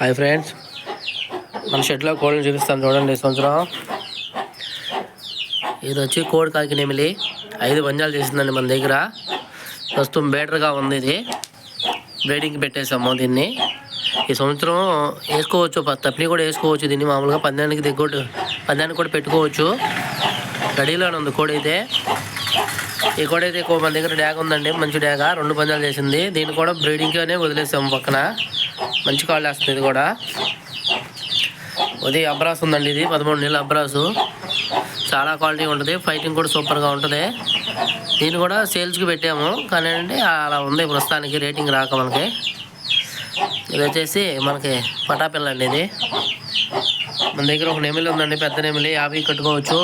Hi friends. మన షెడ్లో కోడిని చూపిస్తాను చూడండి ఈ సంవత్సరం. ఇది వచ్చి కోడి కాకినేమిలి ఐదు పంజాలు చేసిందండి మన దగ్గర. ప్రస్తుతం బేటర్గా ఉంది ఇది. బ్రీడింగ్కి పెట్టేసాము దీన్ని. ఈ సంవత్సరం వేసుకోవచ్చు ప- తప్పిని కూడా వేసుకోవచ్చు దీన్ని. మామూలుగా పందానికి దిగ్గొట్టు పందానికి కూడా పెట్టుకోవచ్చు. రెడీలోనే ఉంది కోడి అయితే. ఈ కోడి అయితే కో- మన దగ్గర డ్యాగ్ ఉందండి. మంచి డ్యాగా. రెండు పందాలు చేసింది. దీన్ని కూడా బ్రీడింగ్గానే వదిలేసాము పక్కన. మంచి కాళ్ళు వేస్తుంది ఇది కూడా. ఉదయం అబ్రాస్ ఉందండి ఇది పదమూడు నెలల అబ్రాసు. చాలా క్వాలిటీ ఉంటుంది ఫైటింగ్ కూడా సూపర్గా ఉంటుంది. దీన్ని కూడా సేల్స్కి పెట్టాము కానీ అంటే అలా ఉంది ప్రస్తుతానికి రేటింగ్ రాక మనకి. ఇది వచ్చేసి మనకి పటాపిల్ల అండి ఇది. మన దగ్గర ఒక నెమిలి ఉందండి పెద్ద నెమిలి యాభై కట్టుకోవచ్చు.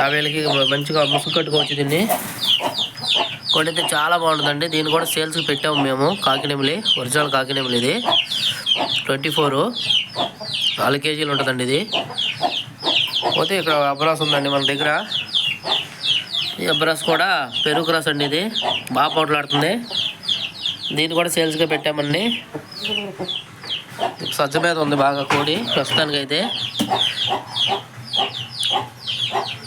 యాభైలకి మంచిగా ముసుగు కట్టుకోవచ్చు దీన్ని. కొండ అయితే చాలా బాగుంటుందండి. దీన్ని కూడా సేల్స్కి పెట్టాము మేము. కాకినెమిలి ఒరిజినల్ కాకినెమిలి ఇది. Twenty four. నాలుగు కేజీలు ఉంటుందండి ఇది. పోతే ఇక్కడ అబ్రాస్ ఉందండి మన దగ్గర. ఈ అబ్రాస్ కూడా పెరుగు క్రాస్ అండి ఇది. బాగా పోట్లాడుతుంది. దీన్ని కూడా సేల్స్గా పెట్టామండి. సజ్జ మీద ఉంది బాగా కోడి ప్రస్తుతానికి అయితే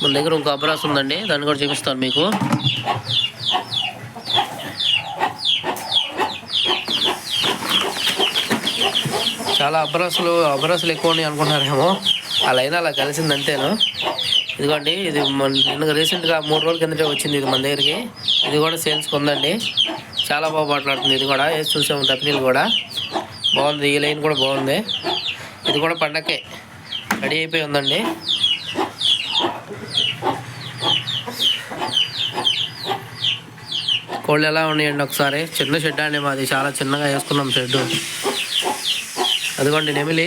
మన దగ్గర ఇంకో అబ్రాస్ ఉందండి. దాన్ని కూడా చూపిస్తాను మీకు. చాలా అబ్రాసులు అబ్రాసులు ఎక్కువ ఉన్నాయి అనుకుంటున్నారేమో. అలా లైన్ అలా కలిసింది అంతేను? ఇదిగోండి ఇది మన నిన్న రీసెంట్గా మూడు రోజుల కిందటే వచ్చింది ఇది మన దగ్గరికి. ఇది కూడా సేల్స్కి ఉందండి. చాలా బాగా మాట్లాడుతుంది ఇది కూడా. వేసి చూసాము తప్పినీళ్ళు కూడా. బాగుంది ఈ లైన్ కూడా బాగుంది. ఇది కూడా పండక్కే. రెడీ అయిపోయి ఉందండి. కోళ్ళు ఎలా ఉన్నాయండి ఒకసారి? చిన్న షెడ్ అండి మాది. చాలా చిన్నగా వేసుకున్నాం షెడ్ అదిగోండి నెమిలి.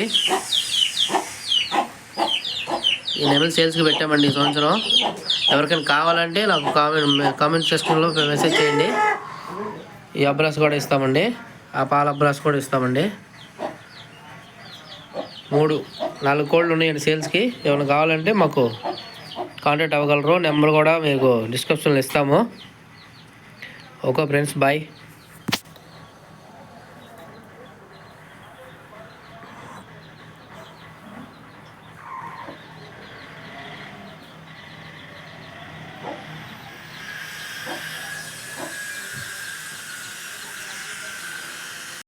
ఈ నెమిలి సేల్స్కి పెట్టామండి ఈ సంవత్సరం. ఎవరికైనా కావాలంటే నాకు కామెంట్ కామెంట్ సెక్షన్లో మెసేజ్ చేయండి. ఈ అబ్రాస్ కూడా ఇస్తామండి. ఆ పాల అబ్రాస్ కూడా ఇస్తామండి. మూడు నాలుగు కోళ్ళు ఉన్నాయండి సేల్స్కి. ఏమైనా కావాలంటే మాకు కాంటాక్ట్ అవ్వగలరు. నెంబర్ కూడా మీకు డిస్క్రిప్షన్లో ఇస్తాము. Okay friends bye.